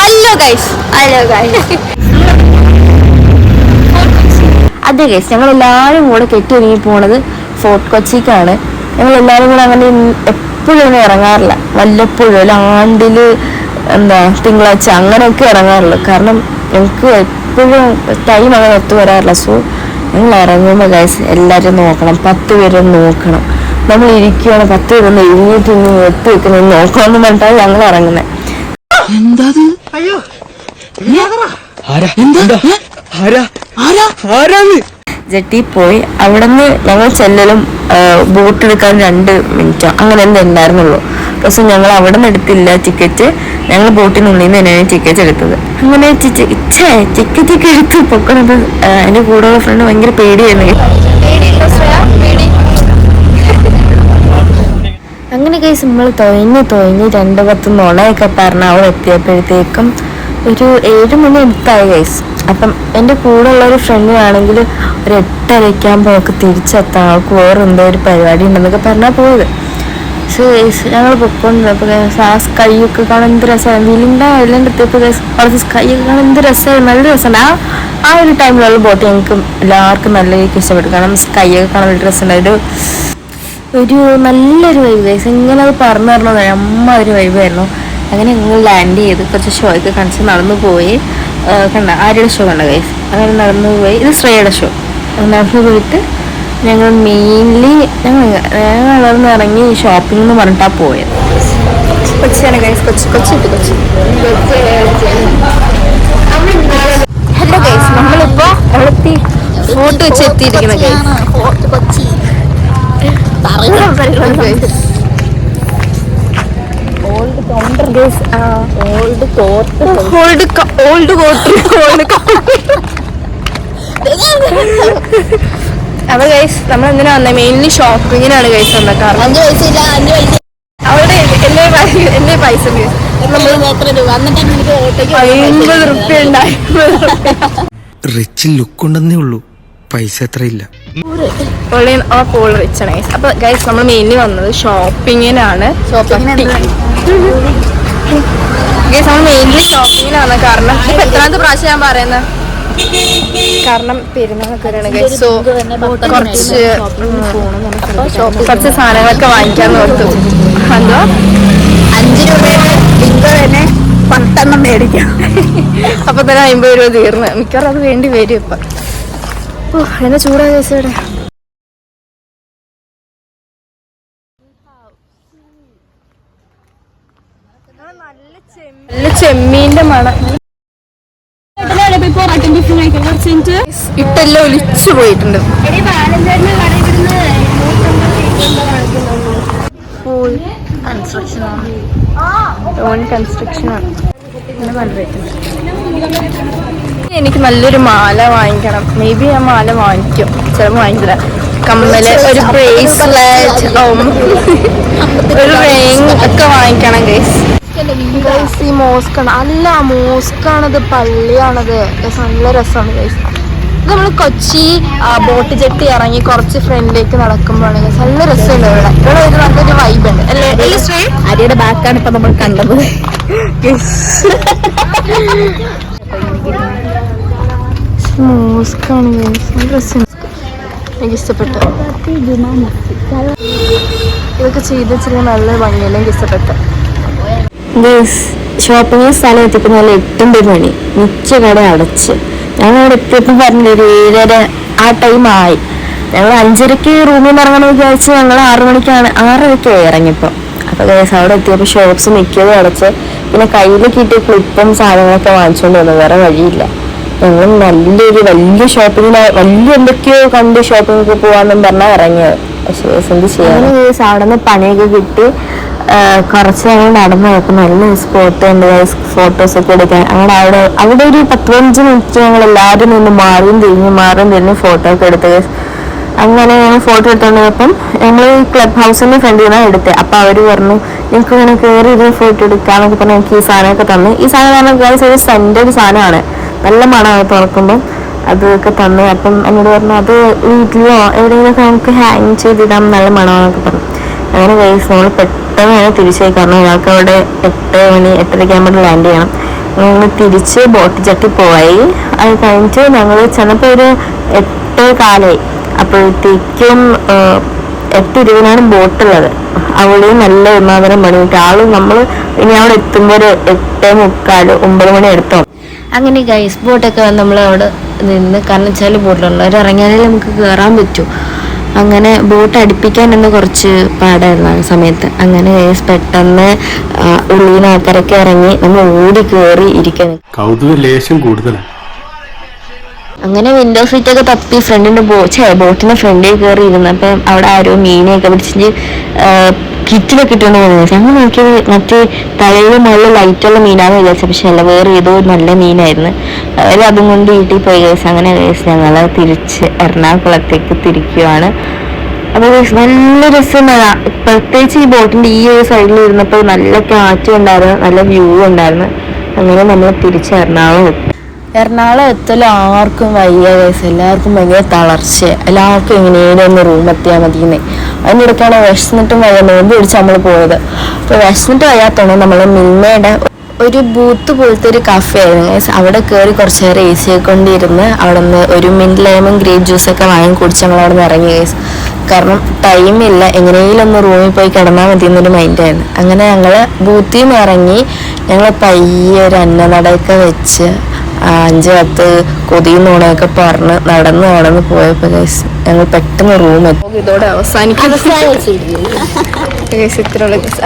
Hello guys hello guys അതെ guys ഞങ്ങൾ എല്ലാവരും കൂടെ കെട്ടിയൊരുങ്ങി പോണത് ഫോർട്ട് കൊച്ചിക്കാണ്. ഞങ്ങൾ എല്ലാവരും കൂടെ അങ്ങനെ എപ്പോഴും ഒന്നും ഇറങ്ങാറില്ല. വല്ലപ്പോഴും അല്ല ആണ്ടിൽ എന്താ തിങ്കളാഴ്ച അങ്ങനെയൊക്കെ ഇറങ്ങാറുള്ളൂ. കാരണം ഞങ്ങൾക്ക് എപ്പോഴും ടൈം അങ്ങനെ ഒത്തു വരാറില്ല. സോ ഞങ്ങൾ ഇറങ്ങുമ്പോൾ ഗൈസ് എല്ലാവരും നോക്കണം. പത്ത് പേരും നോക്കണം. നമ്മൾ ഇരിക്കുകയാണ് പത്ത് ഇരുന്ന് എഴുന്നേറ്റ് ഇന്ന് എത്തി വെക്കുന്നത് നോക്കണം എന്ന് പറഞ്ഞിട്ടാണ് ഞങ്ങൾ ഇറങ്ങുന്നത് അയ്യോ ആരാ? എന്താ? ആരാ? ആരാ? ആരാന്ന്? ജെട്ടി പോയി. അവിടുന്ന് ഞങ്ങൾ ചെല്ലലും ബോട്ട് എടുക്കാൻ രണ്ട് മിനിറ്റോ അങ്ങനെ എന്താ ഉണ്ടായിരുന്നുള്ളൂ. പക്ഷെ ഞങ്ങൾ അവിടെ നിന്ന് എടുത്തില്ല ടിക്കറ്റ്. ഞങ്ങൾ ബോട്ടിനുള്ളിൽ നിന്ന് തന്നെയാണ് ടിക്കറ്റ് എടുത്തത്. അങ്ങനെ ടിക്കറ്റ് ഒക്കെ എടുത്ത് പൊക്കണത് എന്റെ എന്റെ കൂടെയുള്ള ഫ്രണ്ട് ഭയങ്കര പേടിയായിരുന്നു. അങ്ങനെ കേസ് നമ്മൾ തൊയഞ്ഞ് തൊയഞ്ഞ് രണ്ട് പത്ത് നുണയൊക്കെ പറഞ്ഞ് അവൾ എത്തിയപ്പോഴത്തേക്കും ഒരു ഏഴ് മണി അടുത്തായി കേസ് അപ്പം എന്റെ കൂടെ ഉള്ള ഒരു ഫ്രണ്ടിനാണെങ്കിൽ ഒരു എട്ടരയ്ക്കാകുമ്പോൾ അവൾക്ക് തിരിച്ചെത്താം. അവൾക്ക് വേറെ എന്തോ ഒരു പരിപാടി ഉണ്ടെന്നൊക്കെ പറഞ്ഞാൽ പോയത്. സോ ഞങ്ങൾ പൊക്കോണ്ടിരുന്നപ്പോൾ ആ സ്കൈയൊക്കെ കാണാൻ എന്ത് രസമാണ് വീലിന്റെ ഐലൻഡ് എത്തിയപ്പോൾ കുറച്ച് സ്കൈയൊക്കെ കാണാൻ എന്ത് രസമാണ് നല്ല രസമാണ് ആ ആ ഒരു ടൈമിലുള്ള ബോട്ട് ഞങ്ങൾക്ക് എല്ലാവർക്കും നല്ല രീതിക്ക് ഇഷ്ടപ്പെട്ടു. കാരണം സ്കൈയൊക്കെ കാണാൻ നല്ല രസമുണ്ട്. ഒരു നല്ലൊരു വൈബ് ഗൈസ് ഇങ്ങനെ അത് പറഞ്ഞു തരണം അമ്മ ഒരു വൈബായിരുന്നു അങ്ങനെ ഞങ്ങൾ ലാൻഡ് ചെയ്ത് കുറച്ച് ഷോ ഒക്കെ കാണിച്ച് നടന്നു പോയി. കണ്ട ആര്യയുടെ ഷോ കണ്ട ഗൈസ് അങ്ങനെ നടന്നു പോയി. ഇത് ശ്രേയയുടെ ഷോ നടന്നു പോയിട്ട് ഞങ്ങൾ മെയിൻലി ഞങ്ങൾ ഞങ്ങൾ നടന്ന് ഇറങ്ങി ഷോപ്പിംഗ് എന്ന് പറഞ്ഞിട്ടാണ് പോയത്. കൊച്ചിയാണ് guys Kochi Kochi Kochi. Hello guys നമ്മളിപ്പോ വെച്ച് എത്തിയിരിക്കുന്ന ഗൈസ് ഓൾഡ് കോട്ട് ഓൾഡ് ഓൾഡ് കോട്ട് ഓൾഡ് അപ്പൊ ഗൈസ് നമ്മൾ എന്തിനാ വന്നത് മെയിൻലി ഷോപ്പിങ്ങിനാണ് ഗൈസ് വന്നത് കാരണം അവിടെ എന്റെ എന്റെ പൈസ അമ്പത് റുപ്യ ഉണ്ടായി. റിച്ച് ലുക്ക് ഉണ്ടെന്നേ ഉള്ളൂ. പൈസ എത്ര ഓൺലൈൻ ആ കോൾ വെച്ചാണ്. ഗൈസ് അപ്പൊ ഗൈസ് നമ്മൾ മെയിൻലി വന്നത് ഷോപ്പിങ്ങിനാണ് ഗൈസ് നമ്മൾ മെയിൻലി ഷോപ്പിങ്ങിനാണ് കാരണം ഇപ്പൊ എത്രാമത്തെ പ്രാവശ്യം ഞാൻ പറയുന്നത് കാരണം പെരുന്നാളൊക്കെ ഗൈസ് സോ കുറച്ച് കുറച്ച് സാധനങ്ങളൊക്കെ വാങ്ങിക്കാൻ ഓർത്തു. എന്തോ അഞ്ച് രൂപയുടെ ബിങ്കോ തന്നെ പത്തെണ്ണം മേടിക്കാം. അപ്പൊ തന്നെ അമ്പത് രൂപ തീർന്ന്. മിക്കവാറും അത് വേണ്ടി വരും ഇപ്പൊ. ഓ എന്നാ ചൂടാ ചേച്ചിയുടെ നല്ല ചെമ്മീന്റെ മണം. ഇട്ടെല്ലാം ഒലിച്ചു പോയിട്ടുണ്ട്. ഫുൾ കൺസ്ട്രക്ഷൻ ആണ്. ഓൺ കൺസ്ട്രക്ഷൻ ആണ്. പിന്നെ കണ്ടിട്ടുണ്ട് എനിക്ക് നല്ലൊരു മാല വാങ്ങിക്കണം. മേ ബി ഞാൻ മാല വാങ്ങിക്കും. ചിലപ്പോൾ വാങ്ങിക്കില്ല. കമ്മൽ ഒരു ബ്രേസ്ലെറ്റ് ഒരു റിങ് ഒക്കെ വാങ്ങിക്കണം ഗൈസ് ഗൈസ് ഈ മോസ്കാണ് അല്ല മോസ്കാണത് പള്ളിയാണത്. നല്ല രസമാണ് ഗൈസ് ഇത് നമ്മൾ കൊച്ചി ബോട്ട് ജെട്ടി ഇറങ്ങി കുറച്ച് ഫ്രണ്ടിലേക്ക് നടക്കുമ്പോഴാണ് ഗൈസ് നല്ല രസമുണ്ട് ഇവിടെ. ഇവിടെ ഒരു നല്ലൊരു വൈബ് ഉണ്ട്. അല്ലേ? ഈ ശ്രീ? അരിയുടെ ബാക്കാണ് ഇപ്പൊ നമ്മൾ കണ്ടത്. മോസ്ക് ആണ് ഗൈസ് നല്ല രസം. എനിക്ക് ഇഷ്ടപ്പെട്ടു. ഇതൊക്കെ ചെയ്ത് നല്ല ഭംഗിയല്ല എനിക്ക് ഇഷ്ടപ്പെട്ടു. ഷോപ്പിംഗ് സ്ഥലം എത്തിക്കുന്ന നല്ല എട്ടിന്റെ മണി മിച്ച കട അടച്ച്. ഞങ്ങൾ അവിടെ എത്തിയപ്പോൾ പറഞ്ഞില്ല ഒരു ഏഴര ആ ടൈം ആയി. ഞങ്ങൾ അഞ്ചരക്ക് റൂമിൽ നിന്ന് വിചാരിച്ച് ഞങ്ങൾ ആറു മണിക്കാണ് ആറരയ്ക്ക് ഇറങ്ങിയപ്പോൾ. അപ്പോൾ ഗേസ് അവിടെ എത്തിയപ്പോൾ ഷോപ്സ് മിക്കതും അടച്ച്. പിന്നെ കയ്യിൽ കിട്ടിയ ക്ലിപ്പും സാധനങ്ങളൊക്കെ വാങ്ങിച്ചുകൊണ്ട് വന്നു. വേറെ വഴിയില്ല. ഞങ്ങൾ നല്ലൊരു വലിയ ഷോപ്പിങ്ങിന് വലിയ എന്തൊക്കെയോ കണ്ട് ഷോപ്പിംഗ് പോവാന്നും പറഞ്ഞാൽ ഇറങ്ങിയത് പക്ഷേ അവിടെ നിന്ന് പണിയൊക്കെ കിട്ടി. കുറച്ച് ഞങ്ങൾ നടന്നു നോക്കും നല്ല സ്പോട്ട് ഉണ്ട്. ഫോട്ടോസ് ഒക്കെ എടുക്കാൻ. അങ്ങനെ അവിടെ അവിടെ ഒരു പത്ത് പതിനഞ്ച് മിനിറ്റ് ഞങ്ങൾ എല്ലാവരും നിന്ന് മാറിയും തിരിഞ്ഞ് മാറിയും തിരിഞ്ഞ് ഫോട്ടോ ഒക്കെ എടുത്ത്. അങ്ങനെ ഞങ്ങൾ ഫോട്ടോ എടുത്തോണ്ടപ്പം ഞങ്ങൾ ഈ ക്ലബ് ഹൗസിന്റെ ഫ്രണ്ടിൽ നിന്നാണ് എടുത്തത് അപ്പൊ അവർ പറഞ്ഞു നിങ്ങൾക്ക് ഇങ്ങനെ കയറി ഇരുന്ന് ഫോട്ടോ എടുക്കാന്നൊക്കെ പറഞ്ഞു എനിക്ക് ഈ സാധനമൊക്കെ തന്നു. ഈ സാധനം പറഞ്ഞാൽ സെന്റ് ഒരു സാധനമാണ്. നല്ല മണമാണ് തുറക്കുമ്പോൾ അതൊക്കെ തന്നു. അപ്പം എന്നോട് പറഞ്ഞു അത് വീട്ടിലോ എവിടെയെങ്കിലുമൊക്കെ നമുക്ക് ഹാങ് ചെയ്തിടാം നല്ല മണമാണെന്നൊക്കെ പറഞ്ഞു. അങ്ങനെ ഗൈസ് നമ്മൾ പെട്ടെന്ന് തന്നെ തിരിച്ചായി കാരണം ഞങ്ങൾക്ക് അവിടെ എട്ട് മണി എട്ടരയ്ക്ക് ആകുമ്പോൾ ലാൻഡ് ചെയ്യണം. ഞങ്ങൾ തിരിച്ച് ബോട്ട് ചട്ടി പോയി. അത് കഴിഞ്ഞിട്ട് ഞങ്ങൾ ചെന്നപ്പോൾ ഒരു എട്ട് കാലായി. അപ്പോഴത്തേക്കും എട്ട് ഇരുപതിനാണ് ബോട്ടുള്ളത് അവിടെയും നല്ല ഒന്നാമതരം പണി ആൾ നമ്മൾ ഇനി അവിടെ എത്തുമ്പോൾ ഒരു എട്ട് മുക്കാൽ ഒമ്പത് മണി എടുത്തോ അങ്ങനെ ഗൈസ് ബോട്ടൊക്കെ നമ്മൾ അവിടെ നിന്ന് കാരണം വെച്ചാൽ ബോട്ടിലുള്ളവർ ഇറങ്ങിയാലേ നമുക്ക് കയറാൻ പറ്റൂ. അങ്ങനെ ബോട്ട് അടുപ്പിക്കാൻ തന്നെ കുറച്ച് പാടായിരുന്നു ആ സമയത്ത്. അങ്ങനെ ഗൈസ് പെട്ടെന്ന് ഉള്ളിന് ആൾക്കാരൊക്കെ ഇറങ്ങി നമ്മൾ ഓടി കയറി ഇരിക്കാൻ കൗതുക ലേശം കൂടുതലാണ് അങ്ങനെ വിൻഡോ സീറ്റ് ഒക്കെ തപ്പി ഫ്രണ്ടിന്റെ ബോ ഛേ ബോട്ടിന്റെ ഫ്രണ്ടിൽ കയറി ഇരുന്നപ്പം അവിടെ ആരോ മീനെയൊക്കെ പിടിച്ചിട്ട് കിറ്റിലൊക്കെ ഇട്ടുകൊണ്ട് പോകുന്നത് ഞങ്ങൾ നോക്കിയത് മറ്റേ തലയിൽ മുകളിൽ ലൈറ്റുള്ള മീനാന്ന് വിചാരിച്ചത് പക്ഷെ അല്ല വേറെ ഏതോ നല്ല മീനായിരുന്നു. അവർ അതും കൊണ്ട് വീട്ടിൽ പോയി കേസ് അങ്ങനെ കേസ് ഞങ്ങൾ തിരിച്ച് എറണാകുളത്തേക്ക് തിരിക്കുവാണ്. അപ്പോൾ നല്ല രസമാണ്. പ്രത്യേകിച്ച് ഈ ബോട്ടിന്റെ ഈ ഒരു സൈഡിൽ ഇരുന്നപ്പോൾ നല്ല കാറ്റും ഉണ്ടായിരുന്നു. നല്ല വ്യൂ ഉണ്ടായിരുന്നു. അങ്ങനെ നമ്മൾ തിരിച്ച് എറണാകുളം എറണാകുളം എത്തലും ആർക്കും വയ്യ കേസ് എല്ലാവർക്കും ഭയങ്കര തളർച്ച. എല്ലാവർക്കും എങ്ങനെയാണ് ഒന്ന് റൂം എത്തിയാൽ മതിയെന്നേ അതിന്റെ ഇടയ്ക്കാണ് വിശന്നിട്ടും വയ്യ നോമ്പ് പിടിച്ച് നമ്മൾ പോയത്. അപ്പോൾ വിശന്നിട്ട് വയ്യാത്തോണ്ട് നമ്മൾ മിൽമയുടെ ഒരു ബൂത്ത് പോലത്തെ ഒരു കഫേ ആയിരുന്നു. അവിടെ കയറി കുറച്ച് നേരം എ സി കൊണ്ടിരുന്ന് അവിടെ നിന്ന് ഒരു മിന്റ് ലൈമും ഗ്രേപ്പ് ജ്യൂസൊക്കെ വാങ്ങി കുടിച്ച് നമ്മൾ അവിടെ നിന്ന് ഇറങ്ങി കേസ് കാരണം ടൈമില്ല എങ്ങനെയെങ്കിലും ഒന്ന് റൂമിൽ പോയി കിടന്നാൽ മതി എന്നൊരു മൈൻഡായിരുന്നു അങ്ങനെ ഞങ്ങൾ ബൂത്തിൽ നിന്ന് ഇറങ്ങി ഞങ്ങൾ പയ്യെ ഒരു അന്നനടയൊക്കെ വെച്ച് അഞ്ച് പത്ത് കൊതിയും നോണയൊക്കെ പറഞ്ഞ് നടന്ന് നടന്ന് പോയപ്പോ ഗൈസ് ഞങ്ങൾ പെട്ടെന്ന് റൂം എത്തും. ഇതോടെ അവസാനിക്കും ഇത്രയുള്ള.